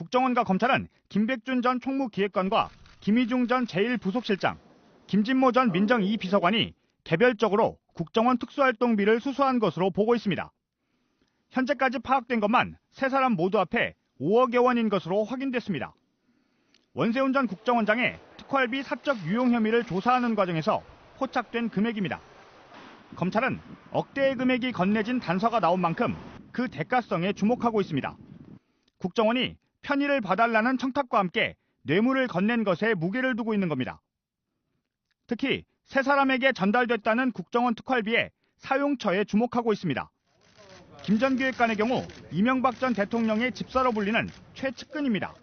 국정원과 검찰은 김백준 전 총무기획관과 김희중 전 제1부속실장, 김진모 전 민정 2비서관이 개별적으로 국정원 특수활동비를 수수한 것으로 보고 있습니다. 현재까지 파악된 것만 세 사람 모두 앞에 5억여 원인 것으로 확인됐습니다. 원세훈 전 국정원장의 특활비 사적 유용 혐의를 조사하는 과정에서 포착된 금액입니다. 검찰은 억대의 금액이 건네진 단서가 나온 만큼 그 대가성에 주목하고 있습니다. 국정원이 편의를 봐달라는 청탁과 함께 뇌물을 건넨 것에 무게를 두고 있는 겁니다. 특히 세 사람에게 전달됐다는 국정원 특활비의 사용처에 주목하고 있습니다. 김 전 기획관의 경우 이명박 전 대통령의 집사로 불리는 최측근입니다.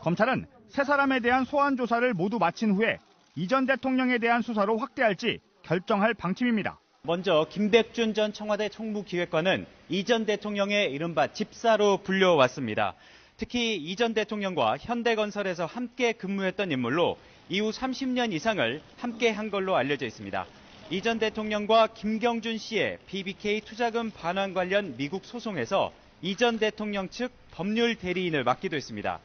검찰은 세 사람에 대한 소환 조사를 모두 마친 후에 이 전 대통령에 대한 수사로 확대할지 결정할 방침입니다. 먼저 김백준 전 청와대 총무기획관은 이 전 대통령의 이른바 집사로 불려왔습니다. 특히 이전 대통령과 현대건설에서 함께 근무했던 인물로 이후 30년 이상을 함께 한 걸로 알려져 있습니다. 이전 대통령과 김경준 씨의 BBK 투자금 반환 관련 미국 소송에서 이전 대통령 측 법률 대리인을 맡기도 했습니다.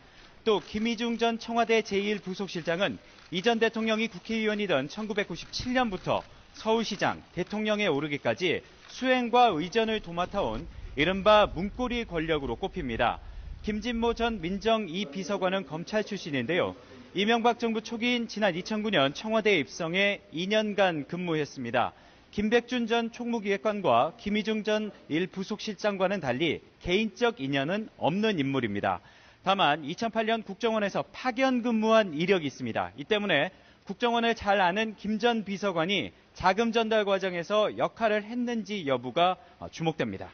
또 김희중 전 청와대 제1부속실장은 이전 대통령이 국회의원이던 1997년부터 서울시장, 대통령에 오르기까지 수행과 의전을 도맡아온 이른바 문고리 권력으로 꼽힙니다. 김진모 전 민정 2 비서관은 검찰 출신인데요. 이명박 정부 초기인 지난 2009년 청와대에 입성해 2년간 근무했습니다. 김백준 전 총무기획관과 김희중 전 1부속실장과는 달리 개인적 인연은 없는 인물입니다. 다만 2008년 국정원에서 파견 근무한 이력이 있습니다. 이 때문에 국정원을 잘 아는 김 전 비서관이 자금 전달 과정에서 역할을 했는지 여부가 주목됩니다.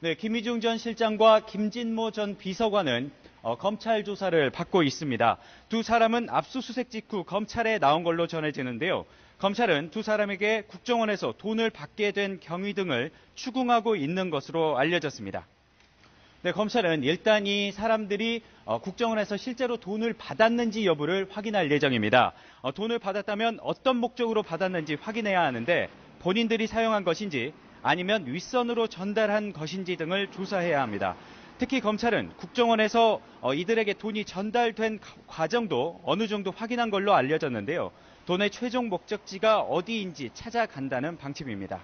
네, 김희중 전 실장과 김진모 전 비서관은 어, 검찰 조사를 받고 있습니다. 두 사람은 압수수색 직후 검찰에 나온 걸로 전해지는데요. 검찰은 두 사람에게 국정원에서 돈을 받게 된 경위 등을 추궁하고 있는 것으로 알려졌습니다. 네, 검찰은 일단 이 사람들이 어, 국정원에서 실제로 돈을 받았는지 여부를 확인할 예정입니다. 어, 돈을 받았다면 어떤 목적으로 받았는지 확인해야 하는데 본인들이 사용한 것인지 아니면 윗선으로 전달한 것인지 등을 조사해야 합니다. 특히 검찰은 국정원에서 어, 이들에게 돈이 전달된 과정도 어느 정도 확인한 걸로 알려졌는데요. 돈의 최종 목적지가 어디인지 찾아간다는 방침입니다.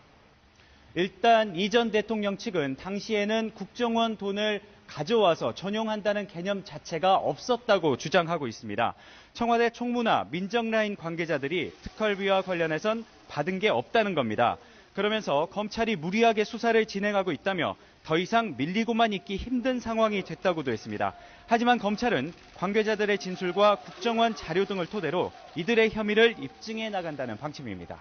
일단 이전 대통령 측은 당시에는 국정원 돈을 가져와서 전용한다는 개념 자체가 없었다고 주장하고 있습니다. 청와대 총무나 민정라인 관계자들이 특활비와 관련해선 받은 게 없다는 겁니다. 그러면서 검찰이 무리하게 수사를 진행하고 있다며 더 이상 밀리고만 있기 힘든 상황이 됐다고도 했습니다. 하지만 검찰은 관계자들의 진술과 국정원 자료 등을 토대로 이들의 혐의를 입증해 나간다는 방침입니다.